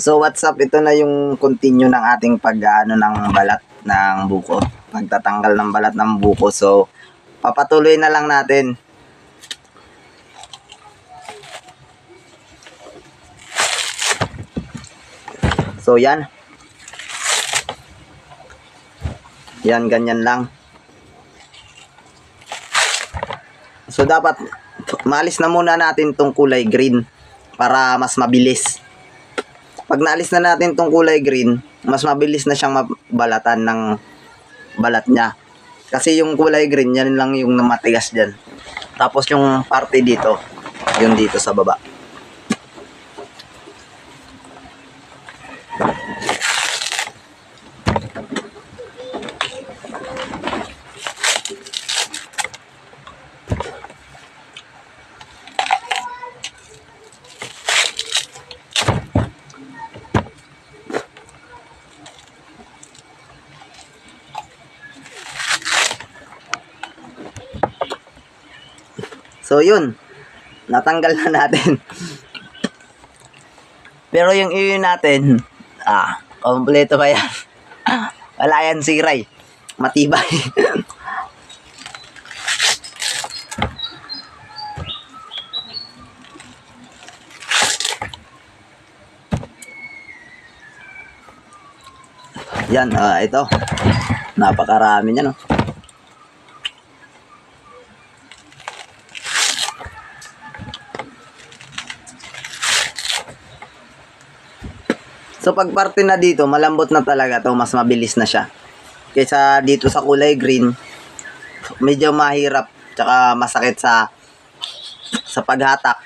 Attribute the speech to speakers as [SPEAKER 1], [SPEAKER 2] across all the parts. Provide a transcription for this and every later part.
[SPEAKER 1] So what's up? Ito na yung continue ng ating pag ano ng balat ng buko. Pagtatanggal ng balat ng buko. So papatuloy na lang natin. So yan. Yan ganyan lang. So dapat maalis na muna natin tong kulay green para mas mabilis. Pag naalis na natin tong kulay green, mas mabilis na siyang mabalatan ng balat niya. Kasi yung kulay green, yan lang yung matigas dyan. Tapos yung parte dito, yung dito sa baba. So yun, natanggal na natin. Pero yung iyo natin, ah, kompleto pa yan. Wala yan siray. Matibay. yan, ah, ito. Napakarami niya, no? So pag parte na dito, malambot na talaga to, mas mabilis na siya. Kaysa dito sa kulay green, medyo mahirap tsaka masakit sa sa paghatak.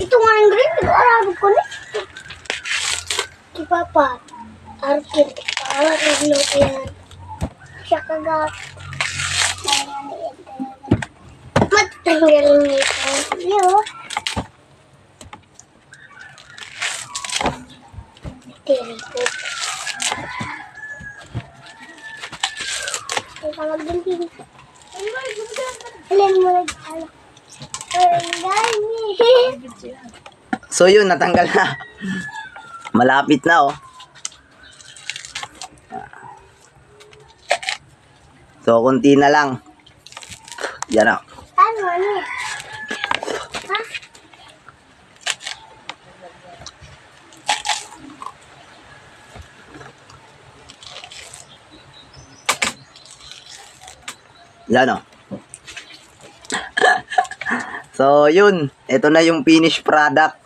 [SPEAKER 2] Ito nga ang green, nag-aaral ko na. Si Papa, Arkin, paaral mo yan. Siya kagat. Matanggal nito. Yo. Tiri ko. Teka, magdintin. Alam mo, nag-ano. Ang gani.
[SPEAKER 1] So yun, natanggal na. Malapit na oh. So, konti na lang. Yan oh.
[SPEAKER 2] Ano? Ha?
[SPEAKER 1] Yan oh. so, yun. Ito na yung finished product.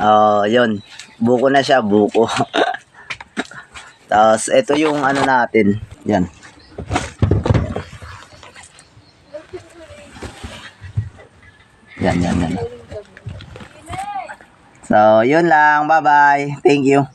[SPEAKER 1] Oh, yun. Buko na siya, buko. Tapos, ito yung ano natin. Yan. Yan, yan, yan. So, yun lang. Bye-bye. Thank you.